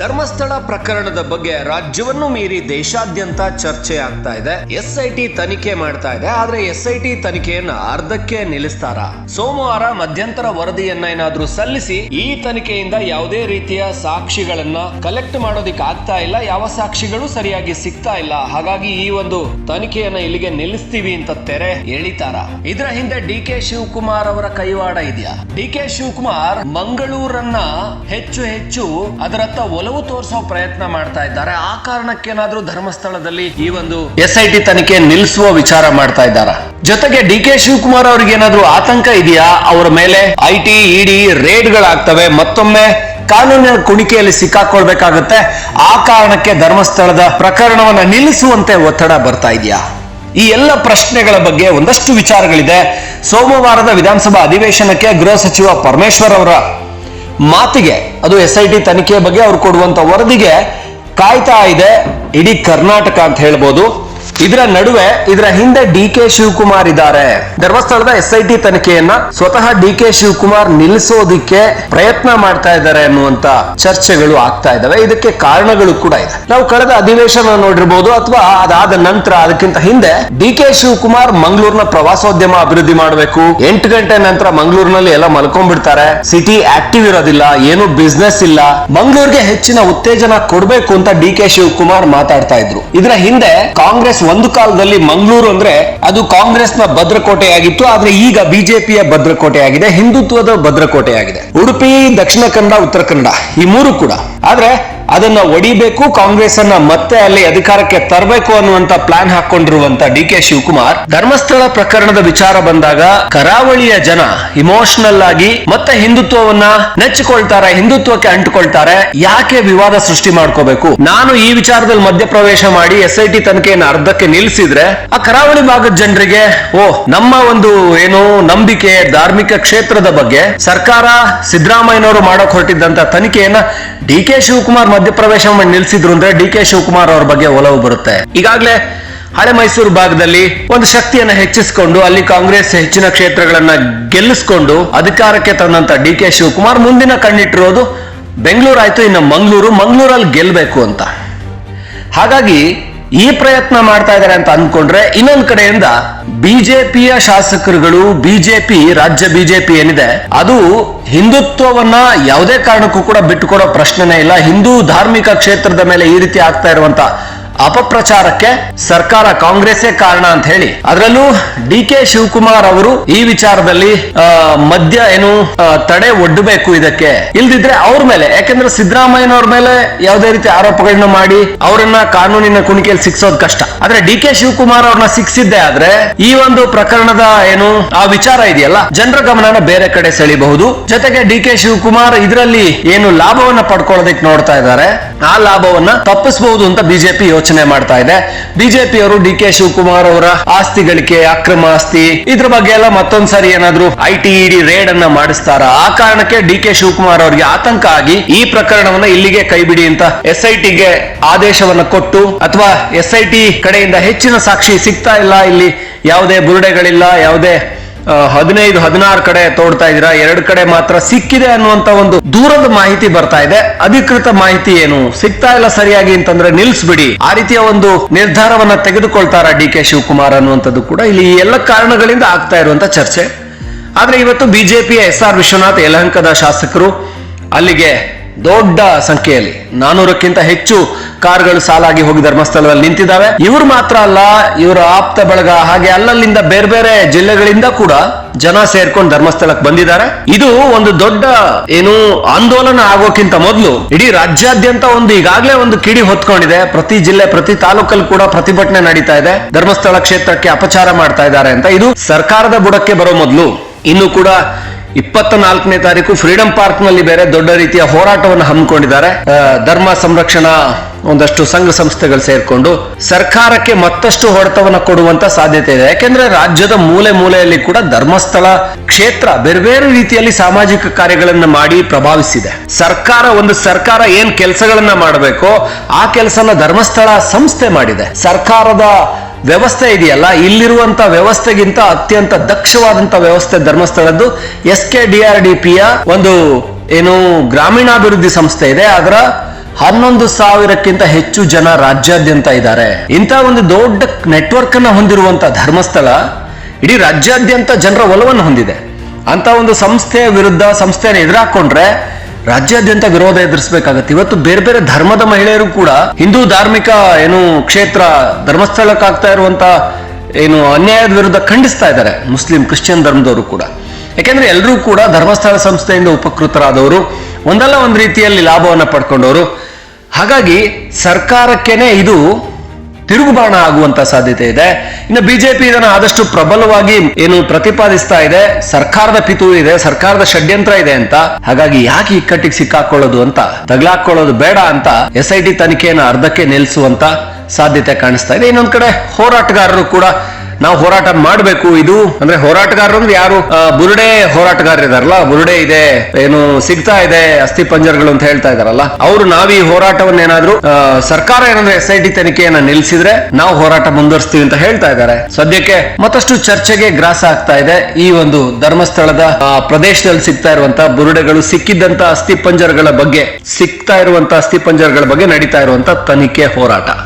ಧರ್ಮಸ್ಥಳ ಪ್ರಕರಣದ ಬಗ್ಗೆ ರಾಜ್ಯವನ್ನು ಮೀರಿ ದೇಶಾದ್ಯಂತ ಚರ್ಚೆ ಆಗ್ತಾ ಇದೆ. ಎಸ್ ಐ ಟಿ ತನಿಖೆ ಮಾಡ್ತಾ ಇದೆ. ಆದ್ರೆ ಎಸ್ ಐ ಟಿ ತನಿಖೆಯನ್ನ ಅರ್ಧಕ್ಕೆ ನಿಲ್ಲಿಸ್ತಾರ? ಸೋಮವಾರ ಮಧ್ಯಂತರ ವರದಿಯನ್ನ ಏನಾದ್ರೂ ಸಲ್ಲಿಸಿ ಈ ತನಿಖೆಯಿಂದ ಯಾವುದೇ ರೀತಿಯ ಸಾಕ್ಷಿಗಳನ್ನ ಕಲೆಕ್ಟ್ ಮಾಡೋದಿಕ್ ಆಗ್ತಾ ಇಲ್ಲ. ಯಾವ ಸಾಕ್ಷಿಗಳು ಸರಿಯಾಗಿ ಸಿಗ್ತಾ ಇಲ್ಲ. ಹಾಗಾಗಿ ಈ ಒಂದು ತನಿಖೆಯನ್ನ ಇಲ್ಲಿಗೆ ನಿಲ್ಲಿಸ್ತೀವಿ ಅಂತ ತೆರೆ ಎಳಿತಾರ? ಇದರ ಹಿಂದೆ ಡಿ ಕೆ ಶಿವಕುಮಾರ್ ಅವರ ಕೈವಾಡ ಇದೆಯಾ? ಡಿ ಕೆ ಶಿವಕುಮಾರ್ ಮಂಗಳೂರನ್ನ ಹೆಚ್ಚು ಹೆಚ್ಚು ಅದರತ್ತ ಒಲವು ತೋರಿಸೋ ಪ್ರಯತ್ನ ಮಾಡ್ತಾ ಇದ್ದಾರೆ. ಆ ಕಾರಣಕ್ಕೇನಾದ್ರೂ ಧರ್ಮಸ್ಥಳದಲ್ಲಿ ಈ ಒಂದು ಎಸ್ ಐ ಟಿ ತನಿಖೆ ನಿಲ್ಲಿಸುವ ವಿಚಾರ ಮಾಡ್ತಾ ಇದ್ದಾರ? ಜೊತೆಗೆ ಡಿ ಕೆ ಶಿವಕುಮಾರ್ ಅವ್ರಿಗೆ ಏನಾದ್ರೂ ಆತಂಕ ಇದೆಯಾ? ಅವರ ಮೇಲೆ ಐ ಟಿ ಇಡಿ ರೇಡ್ ಗಳಾಗ್ತವೆ ಮತ್ತೊಮ್ಮೆ ಕಾನೂನಿನ ಕುಣಿಕೆಯಲ್ಲಿ ಸಿಕ್ಕಾಕೊಳ್ಬೇಕಾಗುತ್ತೆ. ಆ ಕಾರಣಕ್ಕೆ ಧರ್ಮಸ್ಥಳದ ಪ್ರಕರಣವನ್ನ ನಿಲ್ಲಿಸುವಂತೆ ಒತ್ತಡ ಬರ್ತಾ ಇದೆಯಾ? ಈ ಎಲ್ಲ ಪ್ರಶ್ನೆಗಳ ಬಗ್ಗೆ ಒಂದಷ್ಟು ವಿಚಾರಗಳಿದೆ. ಸೋಮವಾರದ ವಿಧಾನಸಭಾ ಅಧಿವೇಶನಕ್ಕೆ ಗೃಹ ಸಚಿವ ಪರಮೇಶ್ವರ್ ಅವರ ಮಾತಿಗೆ, ಅದು ಎಸ್ ಐ ಟಿ ತನಿಖೆ ಬಗ್ಗೆ ಅವ್ರು ಕೊಡುವಂತ ವರದಿಗೆ ಕಾಯ್ತಾ ಇದೆ. ಇಡೀ ಕರ್ನಾಟಕ ಅಂತ ಹೇಳ್ಬೋದು. ಇದರ ನಡುವೆ ಇದರ ಹಿಂದೆ ಡಿ ಕೆ ಶಿವಕುಮಾರ್ ಇದ್ದಾರೆ. ಧರ್ಮಸ್ಥಳದ ಎಸ್ ಐ ಟಿ ತನಿಖೆಯನ್ನ ಸ್ವತಃ ಡಿ ಕೆ ಶಿವಕುಮಾರ್ ನಿಲ್ಲಿಸೋದಿಕ್ಕೆ ಪ್ರಯತ್ನ ಮಾಡ್ತಾ ಇದ್ದಾರೆ ಅನ್ನುವಂತ ಚರ್ಚೆಗಳು ಆಗ್ತಾ ಇದಾವೆ ಇದಕ್ಕೆ ಕಾರಣಗಳು ಕೂಡ ಇದೆ. ನಾವು ಕಳೆದ ಅಧಿವೇಶನ ನೋಡಿರ್ಬೋದು ಅಥವಾ ಅದಾದ ನಂತರ ಅದಕ್ಕಿಂತ ಹಿಂದೆ ಡಿ ಕೆ ಶಿವಕುಮಾರ್ ಮಂಗಳೂರಿನ ಪ್ರವಾಸೋದ್ಯಮ ಅಭಿವೃದ್ಧಿ ಮಾಡಬೇಕು. ಎಂಟು ಗಂಟೆ ನಂತರ ಮಂಗಳೂರಿನಲ್ಲಿ ಎಲ್ಲ ಮಲ್ಕೊಂಡ್ಬಿಡ್ತಾರೆ. ಸಿಟಿ ಆಕ್ಟಿವ್ ಇರೋದಿಲ್ಲ, ಏನು ಬಿಸ್ನೆಸ್ ಇಲ್ಲ. ಮಂಗಳೂರಿಗೆ ಹೆಚ್ಚಿನ ಉತ್ತೇಜನ ಕೊಡಬೇಕು ಅಂತ ಡಿ ಕೆ ಶಿವಕುಮಾರ್ ಮಾತಾಡ್ತಾ ಇದ್ರು. ಇದರ ಹಿಂದೆ ಕಾಂಗ್ರೆಸ್ ಒಂದು ಕಾಲದಲ್ಲಿ ಮಂಗಳೂರು ಅಂದ್ರೆ ಅದು ಕಾಂಗ್ರೆಸ್ನ ಭದ್ರಕೋಟೆಯಾಗಿತ್ತು, ಆದ್ರೆ ಈಗ ಬಿಜೆಪಿಯ ಭದ್ರಕೋಟೆಯಾಗಿದೆ, ಹಿಂದುತ್ವದ ಭದ್ರಕೋಟೆಯಾಗಿದೆ. ಉಡುಪಿ, ದಕ್ಷಿಣ ಕನ್ನಡ, ಉತ್ತರ ಕನ್ನಡ, ಈ ಮೂರು ಕೂಡ. ಆದ್ರೆ ಅದನ್ನ ಒಡಿಬೇಕು ಕಾಂಗ್ರೆಸ್ ಅನ್ನ ಮತ್ತೆ ಅಲ್ಲಿ ಅಧಿಕಾರಕ್ಕೆ ತರಬೇಕು ಅನ್ನುವಂತ ಪ್ಲಾನ್ ಹಾಕೊಂಡಿರುವಂತ ಡಿ ಕೆ ಶಿವಕುಮಾರ್. ಧರ್ಮಸ್ಥಳ ಪ್ರಕರಣದ ವಿಚಾರ ಬಂದಾಗ ಕರಾವಳಿಯ ಜನ ಇಮೋಷನಲ್ ಆಗಿ ಮತ್ತೆ ಹಿಂದುತ್ವವನ್ನ ನೆಚ್ಚಿಕೊಳ್ತಾರೆ, ಹಿಂದುತ್ವಕ್ಕೆ ಅಂಟುಕೊಳ್ತಾರೆ. ಯಾಕೆ ವಿವಾದ ಸೃಷ್ಟಿ ಮಾಡ್ಕೋಬೇಕು? ನಾನು ಈ ವಿಚಾರದಲ್ಲಿ ಮಧ್ಯಪ್ರವೇಶ ಮಾಡಿ ಎಸ್ ಐ ಟಿ ತನಿಖೆಯನ್ನು ಅರ್ಧಕ್ಕೆ ನಿಲ್ಲಿಸಿದ್ರೆ ಆ ಕರಾವಳಿ ಭಾಗದ ಜನರಿಗೆ, ಓ, ನಮ್ಮ ಒಂದು ಏನು ನಂಬಿಕೆ ಧಾರ್ಮಿಕ ಕ್ಷೇತ್ರದ ಬಗ್ಗೆ ಸರ್ಕಾರ ಸಿದ್ದರಾಮಯ್ಯನವರು ಮಾಡಕ್ ಹೊರಟಿದ್ದಂತ ತನಿಖೆಯನ್ನ ಡಿ ಕೆ ಶಿವಕುಮಾರ್ ಮಧ್ಯಪ್ರವೇಶ ಮಾಡಿ ನಿಲ್ಸಿದ್ರು ಅಂದ್ರೆ ಡಿ ಕೆ ಶಿವಕುಮಾರ್ ಅವ್ರ ಬಗ್ಗೆ ಒಲವು ಬರುತ್ತೆ. ಈಗಾಗಲೇ ಹಳೆ ಮೈಸೂರು ಭಾಗದಲ್ಲಿ ಒಂದು ಶಕ್ತಿಯನ್ನ ಹೆಚ್ಚಿಸಿಕೊಂಡು ಅಲ್ಲಿ ಕಾಂಗ್ರೆಸ್ ಹೆಚ್ಚಿನ ಕ್ಷೇತ್ರಗಳನ್ನ ಗೆಲ್ಲಿಸಿಕೊಂಡು ಅಧಿಕಾರಕ್ಕೆ ತಂದಂತ ಡಿ ಕೆ ಶಿವಕುಮಾರ್ ಮುಂದಿನ ಕಣ್ಣಿಟ್ಟಿರೋದು ಬೆಂಗಳೂರು ಆಯ್ತು ಇನ್ನು ಮಂಗಳೂರು, ಮಂಗಳೂರಲ್ಲಿ ಗೆಲ್ಲಬೇಕು ಅಂತ. ಹಾಗಾಗಿ ಈ ಪ್ರಯತ್ನ ಮಾಡ್ತಾ ಇದ್ದಾರೆ ಅಂತ ಅನ್ಕೊಂಡ್ರೆ ಇನ್ನೊಂದ್ ಕಡೆಯಿಂದ ಬಿಜೆಪಿಯ ಶಾಸಕರುಗಳು, ಬಿಜೆಪಿ, ರಾಜ್ಯ ಬಿಜೆಪಿ ಏನಿದೆ, ಅದು ಹಿಂದುತ್ವವನ್ನ ಯಾವುದೇ ಕಾರಣಕ್ಕೂ ಕೂಡ ಬಿಟ್ಟುಕೊಡೋ ಪ್ರಶ್ನೆನೇ ಇಲ್ಲ. ಹಿಂದೂ ಧಾರ್ಮಿಕ ಕ್ಷೇತ್ರದ ಮೇಲೆ ಈ ರೀತಿ ಆಗ್ತಾ ಇರುವಂತ ಅಪಪ್ರಚಾರಕ್ಕೆ ಸರ್ಕಾರ ಕಾಂಗ್ರೆಸ್ಸೇ ಕಾರಣ ಅಂತ ಹೇಳಿ. ಅದರಲ್ಲೂ ಡಿ ಕೆ ಶಿವಕುಮಾರ್ ಅವರು ಈ ವಿಚಾರದಲ್ಲಿ ಆ, ಮಧ್ಯ ಏನು ತಡೆ ಒಡ್ಡಬೇಕು ಇದಕ್ಕೆ. ಇಲ್ದಿದ್ರೆ ಅವ್ರ ಮೇಲೆ ಯಾಕಂದ್ರೆ ಸಿದ್ದರಾಮಯ್ಯನವ್ರ ಮೇಲೆ ಯಾವುದೇ ರೀತಿ ಆರೋಪಗಳನ್ನ ಮಾಡಿ ಅವರನ್ನ ಕಾನೂನಿನ ಕುಣಿಕೆಯಲ್ಲಿ ಸಿಕ್ಸೋದು ಕಷ್ಟ. ಆದ್ರೆ ಡಿ ಕೆ ಶಿವಕುಮಾರ್ ಅವ್ರನ್ನ ಸಿಕ್ಸಿದ್ದೆ ಆದ್ರೆ ಈ ಒಂದು ಪ್ರಕರಣದ ಏನು ಆ ವಿಚಾರ ಇದೆಯಲ್ಲ ಜನರ ಗಮನನ ಬೇರೆ ಕಡೆ ಸೆಳಿಬಹುದು. ಜೊತೆಗೆ ಡಿ ಕೆ ಶಿವಕುಮಾರ್ ಇದರಲ್ಲಿ ಏನು ಲಾಭವನ್ನ ಪಡ್ಕೊಳ್ಳೋದಕ್ಕೆ ನೋಡ್ತಾ ಇದ್ದಾರೆ. ಆ ಲಾಭವನ್ನ ತಪ್ಪಿಸಬಹುದು ಅಂತ ಬಿಜೆಪಿ ಯೋಚನೆ ಮಾಡ್ತಾ ಇದೆ. ಬಿಜೆಪಿ ಅವರು ಡಿ ಕೆ ಶಿವಕುಮಾರ್ ಅವರ ಆಸ್ತಿ ಗಳಿಕೆ ಅಕ್ರಮ ಆಸ್ತಿ, ಇದ್ರ ಬಗ್ಗೆ ಎಲ್ಲ ಮತ್ತೊಂದ್ಸರಿ ಏನಾದ್ರು ಐ ಟಿ ಇಡಿ ರೇಡ್ ಅನ್ನ ಮಾಡಿಸ್ತಾರ? ಆ ಕಾರಣಕ್ಕೆ ಡಿ ಕೆ ಶಿವಕುಮಾರ್ ಅವರಿಗೆ ಆತಂಕ ಆಗಿ ಈ ಪ್ರಕರಣವನ್ನ ಇಲ್ಲಿಗೆ ಕೈಬಿಡಿ ಅಂತ ಎಸ್ ಐ ಟಿಗೆ ಆದೇಶವನ್ನ ಕೊಟ್ಟು, ಅಥವಾ ಎಸ್ ಐ ಟಿ ಕಡೆಯಿಂದ ಹೆಚ್ಚಿನ ಸಾಕ್ಷಿ ಸಿಗ್ತಾ ಇಲ್ಲ, ಇಲ್ಲಿ ಯಾವುದೇ ಬುರುಡೆಗಳಿಲ್ಲ, ಯಾವುದೇ ಹದಿನೈದು, ಹದಿನಾರು ಕಡೆ ತೋಡ್ತಾ ಇದ್ದೀರಾ? ಎರಡು ಕಡೆ ಮಾತ್ರ ಸಿಕ್ಕಿದೆ ಅನ್ನುವಂತ ಒಂದು ದೂರದ ಮಾಹಿತಿ ಬರ್ತಾ ಇದೆ. ಅಧಿಕೃತ ಮಾಹಿತಿ ಏನು? ಸಿಗ್ತಾ ಇಲ್ಲ ಸರಿಯಾಗಿ ಅಂತಂದ್ರೆ ನಿಲ್ಸ್ಬಿಡಿ. ಆ ರೀತಿಯ ಒಂದು ನಿರ್ಧಾರವನ್ನ ತೆಗೆದುಕೊಳ್ತಾರ ಡಿ ಕೆ ಶಿವಕುಮಾರ್ ಅನ್ನುವಂಥದ್ದು ಕೂಡ? ಇಲ್ಲಿ ಎಲ್ಲ ಕಾರಣಗಳಿಂದ ಆಗ್ತಾ ಇರುವಂತ ಚರ್ಚೆ. ಆದ್ರೆ ಇವತ್ತು ಬಿಜೆಪಿಯ ಎಸ್ ಆರ್ ವಿಶ್ವನಾಥ್, ಯಲಹಂಕದ ಶಾಸಕರು ಅಲ್ಲಿಗೆ ದೊಡ್ಡ ಸಂಖ್ಯೆಯಲ್ಲಿ. ನಾನೂರಕ್ಕಿಂತ ಹೆಚ್ಚು ಕಾರ್ಗಳು ಸಾಲಾಗಿ ಹೋಗಿ ಧರ್ಮಸ್ಥಳದಲ್ಲಿ ನಿಂತಿದ್ದಾವೆ. ಇವರು ಮಾತ್ರ ಅಲ್ಲ, ಇವರ ಆಪ್ತ ಬಳಗ ಹಾಗೆ ಅಲ್ಲಲ್ಲಿಂದ ಬೇರೆ ಬೇರೆ ಜಿಲ್ಲೆಗಳಿಂದ ಕೂಡ ಜನ ಸೇರ್ಕೊಂಡು ಧರ್ಮಸ್ಥಳಕ್ಕೆ ಬಂದಿದ್ದಾರೆ. ಇದು ಒಂದು ದೊಡ್ಡ ಏನು ಆಂದೋಲನ ಆಗೋಕ್ಕಿಂತ ಮೊದಲು ಇಡೀ ರಾಜ್ಯಾದ್ಯಂತ ಒಂದು ಈಗಾಗಲೇ ಒಂದು ಕಿಡಿ ಹೊತ್ಕೊಂಡಿದೆ. ಪ್ರತಿ ಜಿಲ್ಲೆ, ಪ್ರತಿ ತಾಲೂಕಲ್ಲಿ ಕೂಡ ಪ್ರತಿಭಟನೆ ನಡೀತಾ ಇದೆ. ಧರ್ಮಸ್ಥಳ ಕ್ಷೇತ್ರಕ್ಕೆ ಅಪಚಾರ ಮಾಡ್ತಾ ಇದ್ದಾರೆ ಅಂತ. ಇದು ಸರ್ಕಾರದ ಬುಡಕ್ಕೆ ಬರೋ ಮೊದಲು. ಇನ್ನು ಕೂಡ ಇಪ್ಪತ್ತ ನಾಲ್ಕನೇ ತಾರೀಕು ಫ್ರೀಡಂ ಪಾರ್ಕ್ನಲ್ಲಿ ಬೇರೆ ದೊಡ್ಡ ರೀತಿಯ ಹೋರಾಟವನ್ನು ಹಮ್ಮಿಕೊಂಡಿದ್ದಾರೆ. ಧರ್ಮ ಸಂರಕ್ಷಣಾ ಒಂದಷ್ಟು ಸಂಘ ಸಂಸ್ಥೆಗಳು ಸೇರ್ಕೊಂಡು ಸರ್ಕಾರಕ್ಕೆ ಮತ್ತಷ್ಟು ಹೊಡೆತವನ್ನು ಕೊಡುವಂತ ಸಾಧ್ಯತೆ ಇದೆ. ಯಾಕೆಂದ್ರೆ ರಾಜ್ಯದ ಮೂಲೆ ಮೂಲೆಯಲ್ಲಿ ಕೂಡ ಧರ್ಮಸ್ಥಳ ಕ್ಷೇತ್ರ ಬೇರೆ ಬೇರೆ ರೀತಿಯಲ್ಲಿ ಸಾಮಾಜಿಕ ಕಾರ್ಯಗಳನ್ನ ಮಾಡಿ ಪ್ರಭಾವಿಸಿದೆ. ಸರ್ಕಾರ, ಒಂದು ಸರ್ಕಾರ ಏನ್ ಕೆಲಸಗಳನ್ನ ಮಾಡಬೇಕು ಆ ಕೆಲಸನ ಧರ್ಮಸ್ಥಳ ಸಂಸ್ಥೆ ಮಾಡಿದೆ. ಸರ್ಕಾರದ ವ್ಯವಸ್ಥೆ ಇದೆಯಲ್ಲ, ಇಲ್ಲಿರುವಂತ ವ್ಯವಸ್ಥೆಗಿಂತ ಅತ್ಯಂತ ದಕ್ಷವಾದಂತ ವ್ಯವಸ್ಥೆ ಧರ್ಮಸ್ಥಳದ್ದು S K D R D ಪಿಯ ಒಂದು ಏನು ಗ್ರಾಮೀಣಾಭಿವೃದ್ಧಿ ಸಂಸ್ಥೆ ಇದೆ. ಅದರ ಹನ್ನೊಂದು ಸಾವಿರಕ್ಕಿಂತ ಹೆಚ್ಚು ಜನ ರಾಜ್ಯಾದ್ಯಂತ ಇದ್ದಾರೆ. ಇಂಥ ಒಂದು ದೊಡ್ಡ ನೆಟ್ವರ್ಕ್ ಅನ್ನ ಹೊಂದಿರುವಂತ ಧರ್ಮಸ್ಥಳ ಇಡೀ ರಾಜ್ಯಾದ್ಯಂತ ಜನರ ಒಲವನ್ನು ಹೊಂದಿದೆ. ಅಂತ ಒಂದು ಸಂಸ್ಥೆಯ ವಿರುದ್ಧ ಸಂಸ್ಥೆಯನ್ನು ಎದುರಾಕೊಂಡ್ರೆ ರಾಜ್ಯಾದ್ಯಂತ ವಿರೋಧ ಎದುರಿಸಬೇಕಾಗತ್ತೆ. ಇವತ್ತು ಬೇರೆ ಬೇರೆ ಧರ್ಮದ ಮಹಿಳೆಯರು ಕೂಡ ಹಿಂದೂ ಧಾರ್ಮಿಕ ಏನು ಕ್ಷೇತ್ರ, ಧರ್ಮಸ್ಥಳಕ್ಕಾಗ್ತಾ ಇರುವಂತ ಏನು ಅನ್ಯಾಯದ ವಿರುದ್ಧ ಖಂಡಿಸ್ತಾ ಇದ್ದಾರೆ ಮುಸ್ಲಿಂ, ಕ್ರಿಶ್ಚಿಯನ್ ಧರ್ಮದವರು ಕೂಡ. ಯಾಕೆಂದ್ರೆ ಎಲ್ಲರೂ ಕೂಡ ಧರ್ಮಸ್ಥಳ ಸಂಸ್ಥೆಯಿಂದ ಉಪಕೃತರಾದವರು, ಒಂದಲ್ಲ ಒಂದು ರೀತಿಯಲ್ಲಿ ಲಾಭವನ್ನು ಪಡ್ಕೊಂಡವರು. ಹಾಗಾಗಿ ಸರ್ಕಾರಕ್ಕೇನೆ ಇದು ತಿರುಗುಬಾಣ ಆಗುವಂತ ಸಾಧ್ಯತೆ ಇದೆ. ಇನ್ನು ಬಿಜೆಪಿ ಇದನ್ನು ಆದಷ್ಟು ಪ್ರಬಲವಾಗಿ ಏನು ಪ್ರತಿಪಾದಿಸ್ತಾ ಇದೆ, ಸರ್ಕಾರದ ಪಿತು ಇದೆ, ಸರ್ಕಾರದ ಷಡ್ಯಂತ್ರ ಇದೆ ಅಂತ. ಹಾಗಾಗಿ ಯಾಕೆ ಇಕ್ಕಟ್ಟಿಗೆ ಸಿಕ್ಕಾಕೊಳ್ಳೋದು ಅಂತ, ತಗ್ಲಾಕೊಳ್ಳೋದು ಬೇಡ ಅಂತ ಎಸ್ ಐ ಟಿ ತನಿಖೆಯನ್ನು ಅರ್ಧಕ್ಕೆ ನಿಲ್ಲಿಸುವಂತ ಸಾಧ್ಯತೆ ಕಾಣಿಸ್ತಾ ಇದೆ. ಇನ್ನೊಂದ್ ಕಡೆ ಹೋರಾಟಗಾರರು ಕೂಡ ನಾವು ಹೋರಾಟ ಮಾಡಬೇಕು. ಇದು ಅಂದ್ರೆ ಹೋರಾಟಗಾರರು ಅಂದ್ರೆ ಯಾರು? ಬುರುಡೆ ಹೋರಾಟಗಾರರಿದಾರಲ್ಲ ಬುರುಡೆ ಇದೆ, ಏನು ಸಿಗ್ತಾ ಇದೆ, ಅಸ್ಥಿ ಪಂಜರಗಳು ಅಂತ ಹೇಳ್ತಾ ಇದಾರಲ್ಲ, ಅವರು ನಾವು ಈ ಹೋರಾಟವನ್ನ ಏನಾದ್ರು ಸರ್ಕಾರ ಏನಂದ್ರೆ ಎಸ್ ಐ ಟಿ ತನಿಖೆಯನ್ನ ನಿಲ್ಲಿಸಿದ್ರೆ ನಾವು ಹೋರಾಟ ಮುಂದುವರಿಸ್ತೀವಿ ಅಂತ ಹೇಳ್ತಾ ಇದ್ದಾರೆ ಸದ್ಯಕ್ಕೆ ಮತ್ತಷ್ಟು ಚರ್ಚೆಗೆ ಗ್ರಾಸ ಆಗ್ತಾ ಇದೆ. ಈ ಒಂದು ಧರ್ಮಸ್ಥಳದ ಪ್ರದೇಶದಲ್ಲಿ ಸಿಗ್ತಾ ಇರುವಂತಹ ಬುರುಡೆಗಳು ಸಿಕ್ಕಿದ್ದಂತ ಅಸ್ಥಿ ಪಂಜರಗಳ ಬಗ್ಗೆ, ಸಿಗ್ತಾ ಇರುವಂತಹ ಅಸ್ಥಿ ಪಂಜರಗಳ ಬಗ್ಗೆ ನಡೀತಾ ಇರುವಂತಹ ತನಿಖೆ ಹೋರಾಟ.